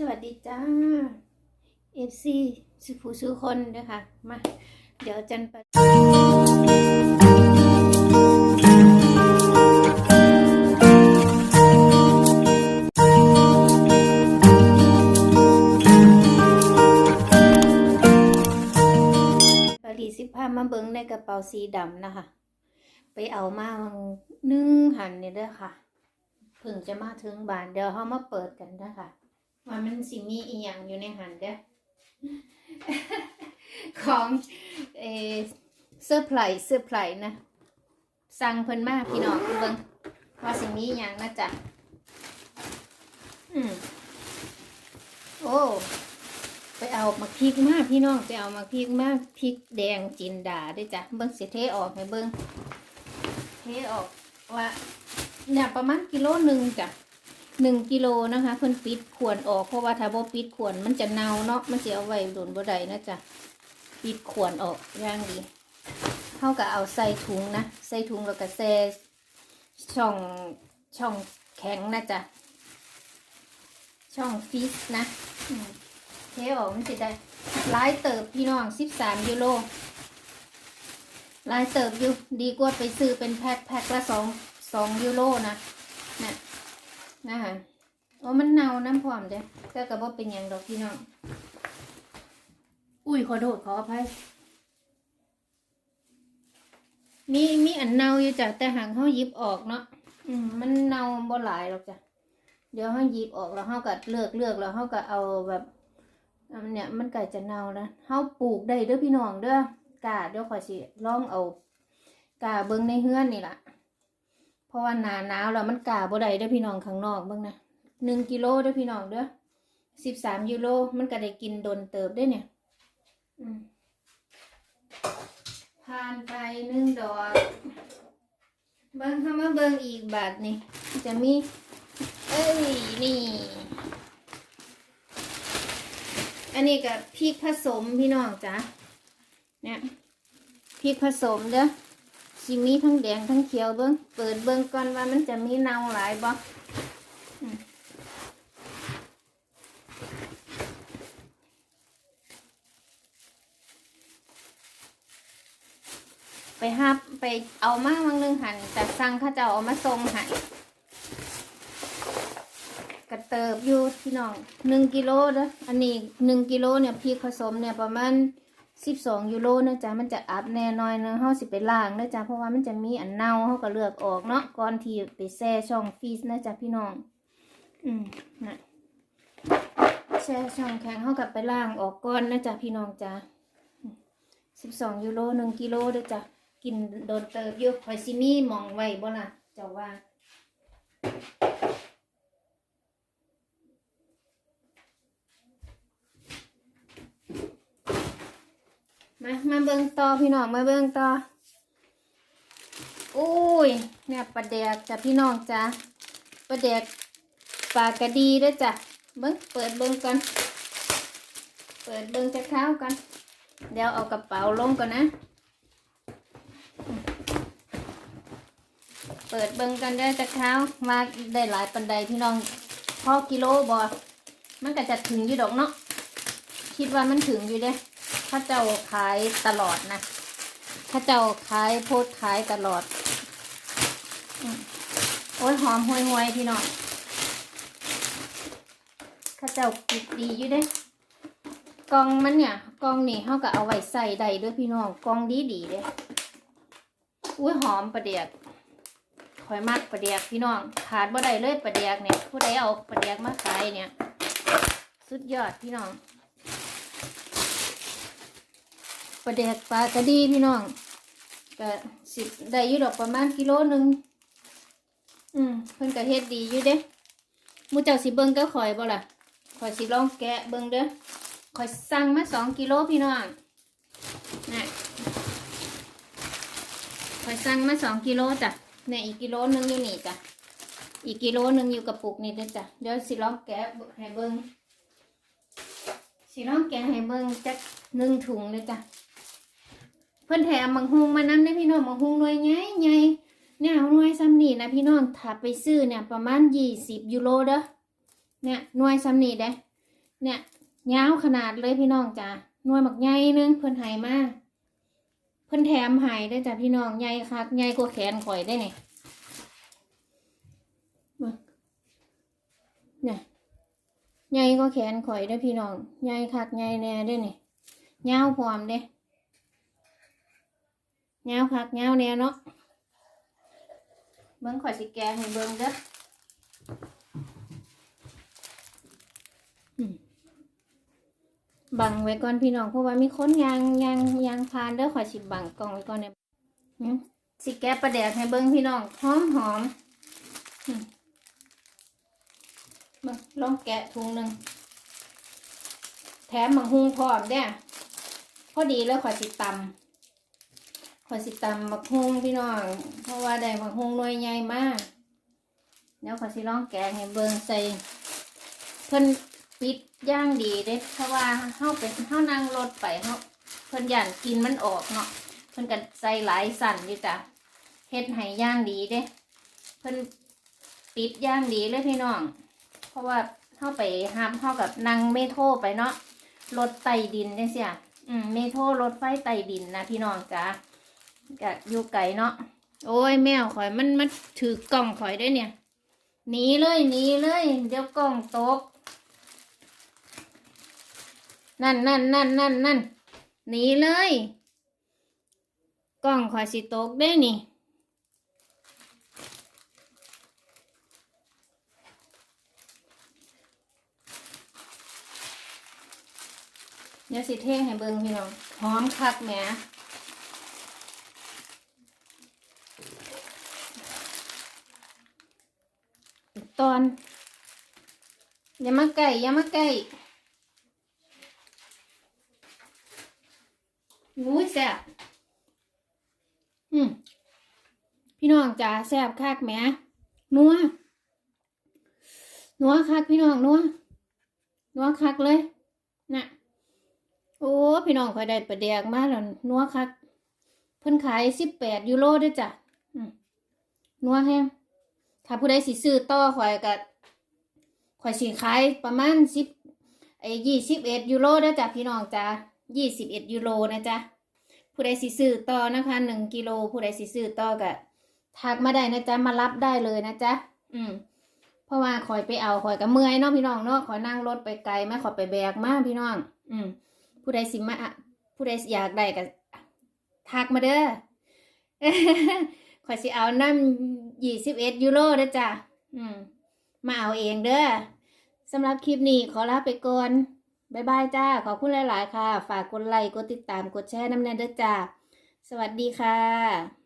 สวัสดีจ้า FC สุผู้สุคนเด้อค่ะ มา เดี๋ยวจันไปปรีสิพามาเบิงในกระเป๋าสีดำนะคะ ไปเอามาวังนึ่งหันเนี่ยเด้อค่ะ เพิ่งจะมาถึงบ้านเดี๋ยวเขามาเปิดกันนะคะ ว่ามันสิมีอีหยังอยู่ในหันเด้อของเออเสื้อร์ไพรส์เสื้อร์ไพรส์นะ สั่งเพิ่นมากพี่น้องเบิ่งว่าสิมีอีหยังนะจ๊ะอืมโอ้ไปเอามาพริกมากพี่น้องไปเอามาพริกมากพริกแดงจินดาด้วยจ้ะเบิ่งเสิเทออกให้เบิ่งเทออกว่าเนี่ยประมาณกิโลหนึ่งจ้ะ หนึ่งกิโลนะคะเพิ่นปิดขวนออกเพราะว่าถ้าบ่ปิดขวนมันจะเน่าเนาะมันจะเอาไว้โดนบ่ได้นะจ๊ะปิดขวนออกย่างดีเท่ากับเอาใส่ถุงนะใส่ถุงแล้วก็แช่ช่องช่องแข็งนะจ๊ะช่องฟิสนะเทออกมันสิได้ลายเติบพี่น้องสิบสามยูโรลายเติบอยู่ดีกว่าไปซื้อเป็นแพ็คแพ็คละสองสองยูโรนะ นะคะโอ้มันเน่าน้ำพร้อมเด้แต่ก็บ่เป็นยังดอกพี่น้อง อุ้ยขอโทษขออภัยมีมีอันเน่าอยู่จ้ะแต่หางเขาหยิบออกเนาะอืมมันเน่าบ่หลายหรอกจ้ะเดี๋ยวเขาหยิบออกแล้วเขาก็เลือกเลือกแล้วเขาก็เอาแบบเนี่ยมันก็จะเน่านะเขาปลูกได้เด้อพี่น้องเด้อกาเดี๋ยวขอสิลองเอากาเบิ่งในเฮือนนี่แหละ เพราะว่าหนาหนาวแล้วมันกาบ่ได้เด้อพี่น้องข้างนอกเบิ่งนะหนึ่งกิโลเด้อพี่น้องเด้อสิบสามยูโรมันก็ได้กินโดนเติบได้เนี่ยผ่านไปหนึ่งดอกเบิ่งเข้ามาเบิ่งอีกบาทนี่จะมี เอ้ยนี่ อันนี้กับพริกผสมพี่น้องจ้ะเนี่ยพริกผสมเด้อ สิมีทั้งแดงทั้งเขียวเบิ้งเปิดเบิ้งก่อนว่ามันจะมีเนาหลายบ่ไปหับไปเอามาวังนึงหันแต่สั่งเข้าเจ้าเอามาส่งให้กระเติบอยู่พี่น้องหนึ่งกิโลเด้ออันนี้หนึ่งกิโลเนี่ยพริกผสมเนี่ยประมาณ สิบสองยูโรนะจ๊ะมันจะอัพแน่นอนนะเฮาสิไปล้างนะจ๊ะเพราะว่ามันจะมีอันเน่าเฮาก็เลือกออกเนาะก่อนที่ไปแช่ช่องฟีซนะจ๊ะพี่น้อง อืมนะแช่ช่องแข็งเฮากับไปล้างออกก่อนนะจ๊ะพี่น้องจ้ะสิบสองยูโรหนึ่งกิโลเด้อจ้ะกินโดนเติบอยู่คอยซิมีหมองไว้บ่ล่ะเจ้าว่า มามาเบิ่งต่อพี่น้องมาเบิ่งต่ออุ้ยเนี่ยปลาแดกจ้ะพี่น้องจ้ะปลาแดกปลากระดีด้วยจ้ะเบิ่งเปิดเบิ่งก่อนเปิดเบิ่งจะเข้าวกัน เดี๋ยวเอากระเป๋าลงก่อนนะ เปิดเบิ่งกันได้จะเข้าวมาได้หลายปันไดพี่น้องพ่อกิโลบอมันก็จะถึงอยู่ดอกเนาะคิดว่ามันถึงอยู่เด้ ถ้าเจ้าขายตลอดนะถ้าเจ้าขายโพดขายตลอดอโอ้ยหอมห่วยห่วยๆพี่น้องข้าเจ้าปิดดีอยู่เด้กล่องมันเนี่ยกล่องนี่เขาก็เอาไว้ใส่ได้เด้วยพี่น้องกล่องดีดีเด้อุ้ยหอมประเดียกคอยมากประเดียกพี่น้องขาดบ่ได้เลยประเดียกเนี่ยผู้ใดเอาประเดียกมาขายเนี่ย สุดยอดพี่น้อง ปลาแดกปลากระดีพี่น้องก็สิได้อยู่ดอกประมาณกิโลหนึ่งอืมเพิ่นก็เฮ็ดดีอยู่เด้หมูเจ้าสิเบิ่งก็ข่อยบ่ล่ะข่อยสิลองแกะเบิ่งเด้อข่อยสั่งมาสองกิโลพี่น้องนะข่อยสั่งมาสองกิโลจ้ะเนี่ยอีกกิโลหนึ่งอยู่นี่จ้ะอีกกิโลหนึ่งอยู่กระปุกนี่เด้อจ้ะเดี๋ยวสิลองแกะให้เบิ่งสิลองแกะให้เบิ่งจักหนึ่งถุงเลยจ้ะ เพื่อนแถมมังหุงมานำได้พี่น้องมังหุงหน่วยใหญ่ใหญ่เนี่ยหน่วยซ้ำนี่นะพี่น้องถ้าไปซื้อเนี่ยประมาณยี่สิบยูโรเด้อเนี่ยหน่วยซ้ำนี่เด้เนี่ยยาวขนาดเลยพี่น้องจ้ะหน่วยหมักใหญ่นึงเพิ่นให้มาเพิ่นแถมให้ได้จ้ะพี่น้องใหญ่คักใหญ่กว่าแขนข่อยได้เนี่ยเนี่ยใหญ่กว่าแขนข่อยได้พี่น้องใหญ่คักใหญ่แน่ได้อเนี่ยยาวพร้อมเด้ ยาวคักยาแน่เนาะเบิ่งข่อยสิแกะให้เบิ่งเด้อบังไว้ก่อนพี่น้องเพราะว่ามีคนยางยางยางพานเด้อขอสิบังกล่องไว้ก่อนเนี่ยสิแกะประแดกให้เบิ้งพี่น้องหอมหอมมาลองแกะถุงหนึ่งแถมมังหุงพร้อมเด้อพอดีแล้วขอสิตำ ขอสิตำมักฮุงพี่น้อง เพราะว่าได้มักฮุงหน่วยใหญ่มากแล้วขอสิลองแกะให้เบิ้งใส่เพิ่นปิดย่างดีเด้เพราะว่าเฮาเป็นเฮานั่งรถไปเฮาเพิ่นย่านกินมันออกเนาะเพิ่นก็ใส่หลายสั่นอยู่จ้ะเฮ็ดให้ย่างดีเด้เพิ่นปิดย่างดีเลยพี่น้อง เพราะว่าเฮาไปห้ามเฮากับนั่งเมโทรไปเนาะรถไต่ดินจังซี่อะอืมเมโทรรถไฟไต่ดินนะพี่น้องจ้ะ ก็อยู่ไกลเนาะโอ้ยแมวข่อยมันมันถือกล่องข่อยได้เนี่ยหนีเลยหนีเลย เดี๋ยวกล่องตก นั่นนั่นนั่นนั่นนั่นหนีเลย กล้องคอยสิตกได้นี่เดี๋ยวสิเท่งให้เบิ่งพี่น้องหอมคักแหม ตอน อย่ามาใกล้อย่ามาใกล้อุ้ยแซ่บอืมพี่น้องจ๋าแซ่บคักแหมนัวนัวคักพี่น้องนัวนัวคักเลยนะโอ้พี่น้องคอยได้ประเดียกมาแล้วนัวคัก เพิ่นขายสิบแปดยูโรด้วยจ้ะนัวแห้ง ถ้าผู้ใดสิซื้อต่อข่อยก็ข่อยสิขายประมาณสิบไอ้ยี่สิบเอ็ดยูโรเด้อจ้ะพี่น้องจ้ะยี่สิบเอ็ดยูโรนะจ๊ะผู้ใดสิซื้อต่อนะคะหนึ่งกิโลผู้ใดสิซื้อต่อก็ทักมาได้นะจ๊ะมารับได้เลยนะจ๊ะอืมเพราะว่าคอยไปเอาคอยก็เมื่อยเนาะพี่น้องเนาะคอยนั่งรถไปไกลแม่คอยไปแบกมากพี่น้อง อืมผู้ใดสิมาผู้ใดอยากได้ก็ทักมาเด้อคอยสิเอาน้ำ ยี่สิบเอ็ดยูโรนะจ้ะอืม มาเอาเองเด้อสำหรับคลิปนี้ขอลาไปก่อนบายบายจ้า ขอบคุณหลาย ๆ ค่ะ ฝากกดไลค์ กดติดตาม กดแชร์น้ำแน่เด้อจ้า สวัสดีค่ะ